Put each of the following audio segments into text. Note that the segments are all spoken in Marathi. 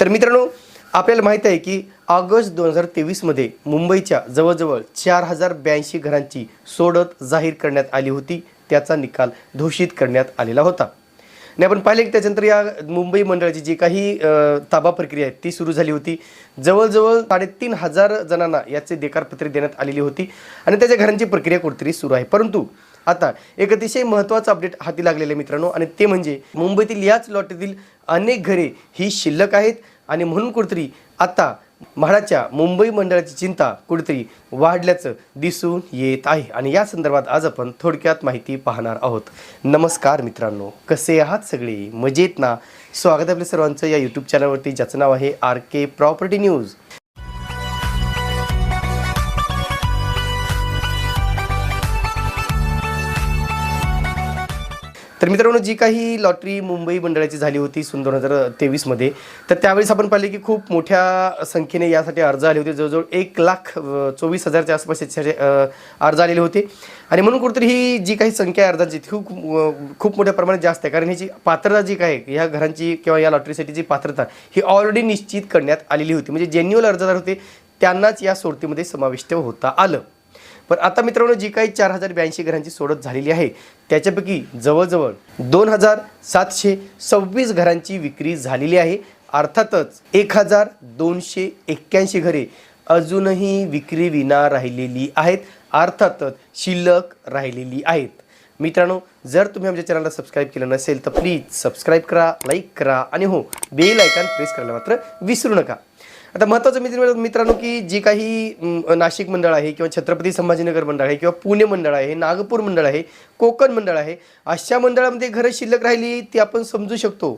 तर मित्रांनो आपल्याला माहीत आहे की ऑगस्ट दोन हजार तेवीसमध्ये मुंबईच्या जवळजवळ चार हजार ब्याऐंशी घरांची सोडत जाहीर करण्यात आली होती. त्याचा निकाल घोषित करण्यात आलेला होता. आणि आपण पाहिले की त्याच्यानंतर या मुंबई मंडळाची जी काही ताबा प्रक्रिया आहे ती सुरू झाली होती. जवळजवळ साडेतीन हजार जणांना याचे देकारपत्रे देण्यात आलेली होती. आणि त्याच्या घरांची प्रक्रिया कुठेतरी सुरू आहे. परंतु आता एक अतिशय महत्त्वाचं अपडेट हाती लागलेलं आहे मित्रांनो. आणि ते म्हणजे मुंबईतील याच लॉटेतील अनेक घरे ही शिल्लक आहेत. आणि म्हणून कुठेतरी आता म्हाडाच्या मुंबई मंडळाची चिंता कुठेतरी वाढल्याचं दिसून येत आहे. आणि या संदर्भात आज आपण थोडक्यात माहिती पाहणार आहोत. नमस्कार मित्रांनो. कसे आहात सगळे? मजेत ना? स्वागत आपल्या सर्वांचं या यूट्यूब चॅनलवरती ज्याचं नाव आहे आर के प्रॉपर्टी न्यूज. तर मित्रांनो जी काही लॉटरी मुंबई मंडळाची झाली होती सन दोन हजार तेवीसमध्ये तर त्यावेळेस आपण पाहिले की खूप मोठ्या संख्येने यासाठी अर्ज आले होते. जवळजवळ एक लाख चोवीस हजारच्या आसपास याचे, अर्ज आलेले होते. आणि म्हणून कुठेतरी ही जी काही संख्या अर्जांची ती खूप खूप मोठ्या प्रमाणात जास्त आहे. कारण ह्याची पात्रता जी काय या ह्या घरांची किंवा या लॉटरीसाठी जी पात्रता ही ऑलरेडी निश्चित करण्यात आलेली होती. म्हणजे जेन्युअल अर्जदार होते त्यांनाच या सोडतीमध्ये समाविष्ट होता आलं. पण आता मित्रांनो जी काही चार हजार ब्याऐंशी घरांची सोडत झालेली आहे त्याच्यापैकी जवळजवळ दोन हजार सातशे सव्वीस घरांची विक्री झालेली आहे. अर्थातच एक हजार दोनशे एक्क्याऐंशी घरे अजूनही विक्री विना राहिलेली आहेत. अर्थातच शिल्लक राहिलेली आहेत. मित्रांनो जर तुम्ही आमच्या चॅनलला सबस्क्राईब केलं नसेल तर प्लीज सबस्क्राईब करा लाईक करा आणि हो बेल आयकॉन प्रेस करायला मात्र विसरू नका. आता महत्त्वाचं मित्र मित्रांनो की जी काही नाशिक मंडळ आहे किंवा छत्रपती संभाजीनगर मंडळ आहे किंवा पुणे मंडळ आहे नागपूर मंडळ आहे कोकण मंडळ आहे अशा मंडळामध्ये घरं शिल्लक राहिली ती आपण समजू शकतो.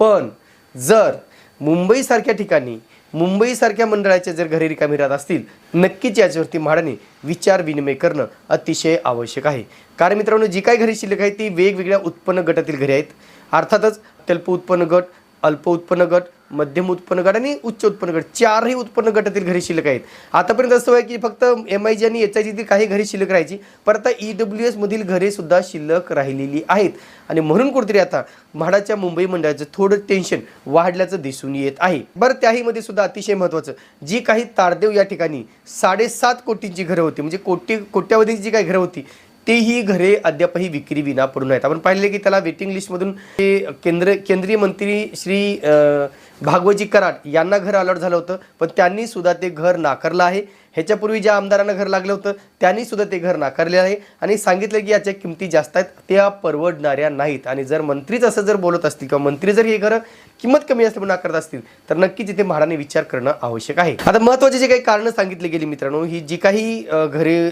पण जर मुंबईसारख्या ठिकाणी मुंबईसारख्या मंडळाच्या जर घरे रिकामी राहत असतील नक्कीच याच्यावरती म्हाडाने विचार विनिमय करणं अतिशय आवश्यक आहे. कारण मित्रांनो जी काही घरी शिल्लक आहे ती वेगवेगळ्या उत्पन्न गटातील घरे आहेत. अर्थातच अत्यल्प उत्पन्न गट अल्प उत्पन्न गट मध्यम उत्पन्न गट आणि उच्च उत्पन्न गट. चारही उत्पन्न गटातील घरी शिल्लक आहेत. आतापर्यंत असं आहे की फक्त एम आय जी आणि एच आय जीतील काही घरी शिल्लक राहायची. पर आता ई डब्ल्यू एसमधील घरे सुद्धा शिल्लक राहिलेली आहेत. आणि म्हणून कुठेतरी आता म्हाडाच्या मुंबई मंडळाचं थोडं टेन्शन वाढल्याचं दिसून येत आहे. बरं त्याहीमध्ये सुद्धा अतिशय महत्त्वाचं जी काही तारदेव या ठिकाणी साडेसात कोटींची घरं होती म्हणजे कोटी कोट्यावधीची जी काही घरं होती तेही घरे अद्यापही विक्री विना पडून आहेत. आपण पाहिले की त्याला वेटिंग लिस्टमधून ते केंद्र केंद्रीय मंत्री श्री भागवजी भागवतजी कराड यांना घर अलॉट झालं होतं पण त्यांनी सुद्धा ते घर नाकारलं आहे. ह्याच्यापूर्वी ज्या आमदारांना घर लागलं होतं त्यांनी सुद्धा ते घर नाकारले आहे. आणि सांगितलं की याच्या किमती जास्त आहेत त्या परवडणाऱ्या नाहीत. आणि जर मंत्रीच असं जर बोलत असतील किंवा मंत्री जर हे घरं किंमत कमी असल्यामुळे नाकारत असतील तर नक्कीच इथे म्हाडाने विचार करणं आवश्यक आहे. आता महत्त्वाची जे काही कारणं सांगितली गेली मित्रांनो ही जी काही घरे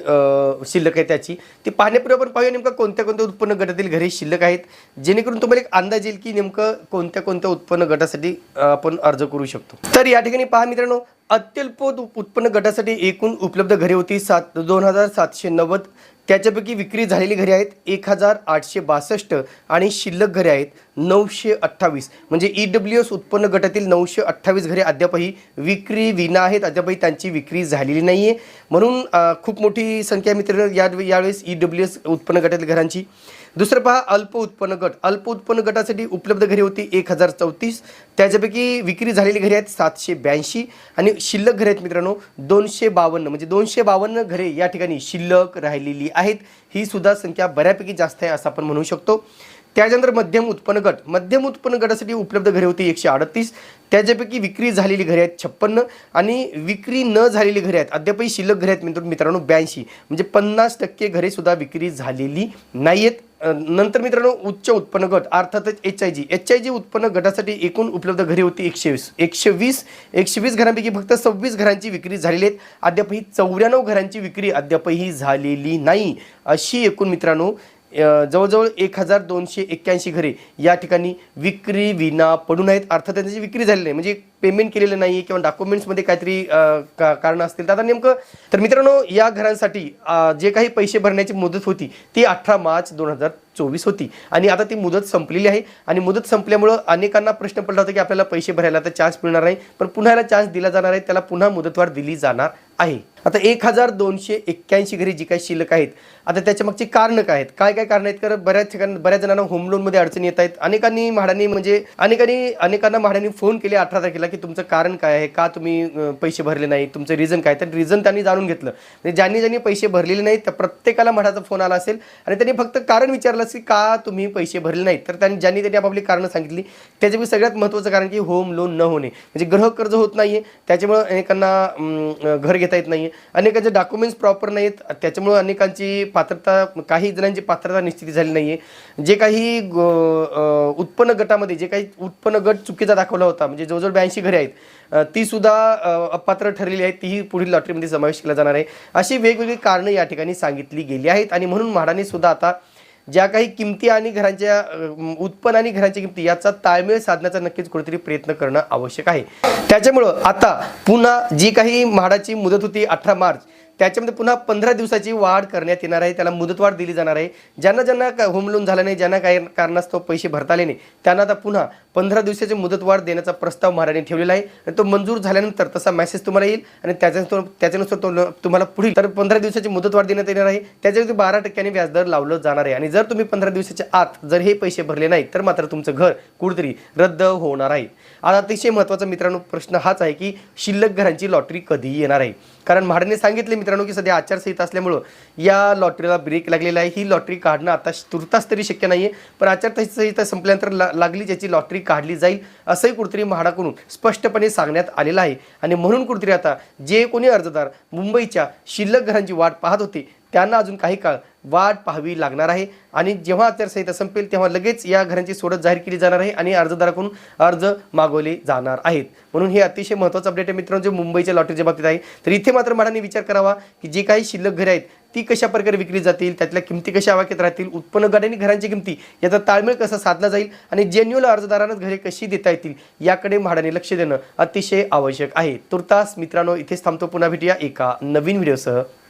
शिल्लक आहे त्याची ती पाहण्यापूर्वी आपण पाहूया नेमकं कोणत्या कोणत्या उत्पन्न गटातील घरे शिल्लक आहेत जेणेकरून तुम्हाला एक अंदाज येईल की नेमकं कोणत्या कोणत्या उत्पन्न गटासाठी आपण अर्ज करू शकतो. तर या ठिकाणी पहा मित्रांनो अत्यल्प उत्पन्न गटासाठी एकूण उपलब्ध घरे होती सात दोन हजार सातशे नव्वद. त्याच्यापैकी विक्री झालेली घरे आहेत एक हजार आठशे बासष्ट आणि शिल्लक घरे आहेत नऊशे अठ्ठावीस. म्हणजे ई डब्ल्यू एस उत्पन्न गटातील नऊशे अठ्ठावीस घरे अद्यापही विक्री विना आहेत अद्यापही त्यांची विक्री झालेली नाही आहे म्हणून खूप मोठी संख्या मित्र या यावेळेस ई डब्ल्यू एस उत्पन्न गटातील घरांची. दुसरं पहा अल्प उत्पन्न गट. अल्प उत्पन्न गटासाठी उपलब्ध घरे होती एक हजार चौतीस. त्याच्यापैकी विक्री झालेली घरे आहेत सातशे ब्याऐंशी आणि शिल्लक घरे आहेत मित्रांनो दोनशे बावन्न. म्हणजे दोनशे बावन्न घरे या ठिकाणी शिल्लक राहिलेली आहेत. ही सुद्धा संख्या बऱ्यापैकी जास्त आहे असं आपण म्हणू शकतो. त्याच्यानंतर मध्यम उत्पन्न गट. मध्यम उत्पन्न गटासाठी उपलब्ध घरे होती एकशे अडतीस. त्याच्यापैकी विक्री झालेली घरे आहेत छप्पन्न आणि विक्री न झालेली घरे आहेत अद्यापही शिल्लक घरे आहेत मित्र मित्रांनो ब्याऐंशी. म्हणजे पन्नास टक्के घरेसुद्धा विक्री झालेली नाही आहेत नंतर मित्रांनो उच्च उत्पन्न गट अर्थातच H I G H I G उत्पन्न गटासाठी एकूण उपलब्ध घरे होती एकशे वीस एकशे वीस एकशे वीस घरांपैकी फक्त सव्वीस घरांची विक्री झालेली आहेत. अद्यापही चौऱ्याण्णव घरांची विक्री अद्यापही झालेली नाही. अशी एकूण मित्रांनो जवळजवळ एक हजार दोनशे एक्क्याऐंशी घरे या ठिकाणी विक्री विना पडून आहेत अर्थात त्यांची विक्री झालेली नाही म्हणजे पेमेंट केलेलं नाही किंवा डॉक्युमेंट्समध्ये काहीतरी का कारण असतील. तर आता नेमकं तर मित्रांनो या घरांसाठी जे काही पैसे भरण्याची मुदत होती ती अठरा मार्च दोन हजार चोवीस होती. आणि आता ती मुदत संपलेली आहे. आणि मुदत संपल्यामुळं अनेकांना प्रश्न पडला होता की आपल्याला पैसे भरायला तर चान्स मिळणार नाही. पण पुन्हा याला चान्स दिला जाणार आहे. त्याला पुन्हा मुदतवाढ दिली जाणार आहे. आता एक हजार दोनशे एक्क्याऐंशी घरी जी काही शिल्लक आहेत आता त्याच्या मागची कारणं काय आहेत? काय काय कारणं आहेत? कारण बऱ्याच ठिकाणी बऱ्याच जणांना होम लोनमध्ये अडचणी येत आहेत. अनेकांनी म्हाडांनी म्हणजे अनेकांनी अनेकांना म्हाडांनी फोन केले अठरा तारखेला की तुमचं कारण काय आहे? का तुम्ही पैसे भरले नाही तुमचं रिझन काय? तर रिझन त्यांनी जाणून घेतलं. म्हणजे ज्यांनी ज्यांनी पैसे भरलेले नाहीत त्या प्रत्येकाला म्हाडाचा फोन आला असेल आणि त्यांनी फक्त कारण विचारलं असेल का तुम्ही पैसे भरले नाहीत? तर त्यांनी ज्यांनी त्यांनी आपापली कारणं सांगितली त्याच्यापैकी सगळ्यात महत्त्वाचं कारण की होम लोन न होणे. म्हणजे गृह कर्ज होत नाही आहे त्याच्यामुळं अनेकांना घर घेता येत नाही नाही अनेकांचे डॉक्युमेंट्स प्रॉपर नाहीत. त्याच्यामुळं अनेकांची पात्रता काही जणांची पात्रता निश्चित झाली आहे जे काही उत्पन्न गटामध्ये जे काही उत्पन्न गट चुकीचा दाखवला होता म्हणजे जवळजवळ ब्याऐंशी घरे आहेत ती सुद्धा अपात्र ठरलेली आहेत. तीही पुढील लॉटरीमध्ये समावेश केला जाणार आहे. अशी वेगवेगळी कारणं या ठिकाणी सांगितली गेली आहेत. आणि म्हणून म्हाडाने सुद्धा आता ज्या काही किमती आणि घरांच्या उत्पन्न आणि घरांच्या किमती याचा ताळमेळ साधण्याचा नक्कीच कुठेतरी प्रयत्न करणं आवश्यक आहे. त्याच्यामुळं आता पुन्हा जी काही म्हाडाची मुदत होती अठरा मार्च त्याच्यामध्ये पुन्हा पंधरा दिवसाची वाढ करण्यात येणार आहे. त्याला मुदतवाढ दिली जाणार आहे. ज्यांना ज्यांना का- होम लोन झालं नाही ज्यांना काही कारणास्तव पैसे भरता आले नाही त्यांना आता पुन्हा पंधरा दिवसाची मुदतवाढ देण्याचा प्रस्ताव महाराणी ठेवलेला आहे. आणि तो मंजूर झाल्यानंतर तसा मेसेज तुम्हाला येईल आणि त्याच्यानुसार त्याच्यानुसार तो- तुम्हाला पुढील तर पंधरा दिवसाची मुदतवाढ देण्यात येणार आहे. त्याच्यावरती बारा टक्क्याने व्याजदर लावलं जाणार आहे. आणि जर तुम्ही पंधरा दिवसाच्या आत जर हे पैसे भरले नाहीत तर मात्र तुमचं घर कुठेतरी रद्द होणार आहे. आता अतिशय महत्त्वाचा मित्रांनो प्रश्न हाच आहे की शिल्लक घरांची लॉटरी कधी येणार आहे? कारण म्हाडाने सांगितले मित्रांनो की सध्या आचारसंहिता असल्यामुळं या लॉटरीला ब्रेक लागलेला आहे. ही लॉटरी काढणं आता तुर्तास तरी शक्य नाही आहे पण आचारसंहिता संपल्यानंतर ला लागली ज्याची लॉटरी काढली जाईल असंही कुठतरी म्हाडाकडून स्पष्टपणे सांगण्यात आलेलं आहे. आणि म्हणून कुठतरी आता जे कोणी अर्जदार मुंबईच्या शिल्लक घरांची वाट पाहत होते त्यांना अजून काही काळ वाट पाहावी लागणार आहे. आणि जेव्हा आचारसंहिता संपेल तेव्हा लगेच या घरांची सोडत जाहीर केली जाणार आहे आणि अर्जदाराकडून अर्ज मागवले जाणार आहेत. म्हणून हे अतिशय महत्त्वाचं अपडेट आहे मित्रांनो जे मुंबईच्या लॉटरीच्या बाबतीत आहे. तर इथे मात्र म्हाडाने विचार करावा की जी काही शिल्लक घरे आहेत ती कशा प्रकारे विकली जातील त्यातल्या किमती कशा आवाक्यात राहतील उत्पन्न गट आणि घरांची किमती याचा ताळमेळ कसा साधला जाईल आणि जेन्युअल अर्जदारांना घरे कशी देता येतील याकडे म्हाडाने लक्ष देणं अतिशय आवश्यक आहे. तुर्तास मित्रांनो इथेच थांबतो. पुन्हा भेटूया एका नवीन व्हिडिओसह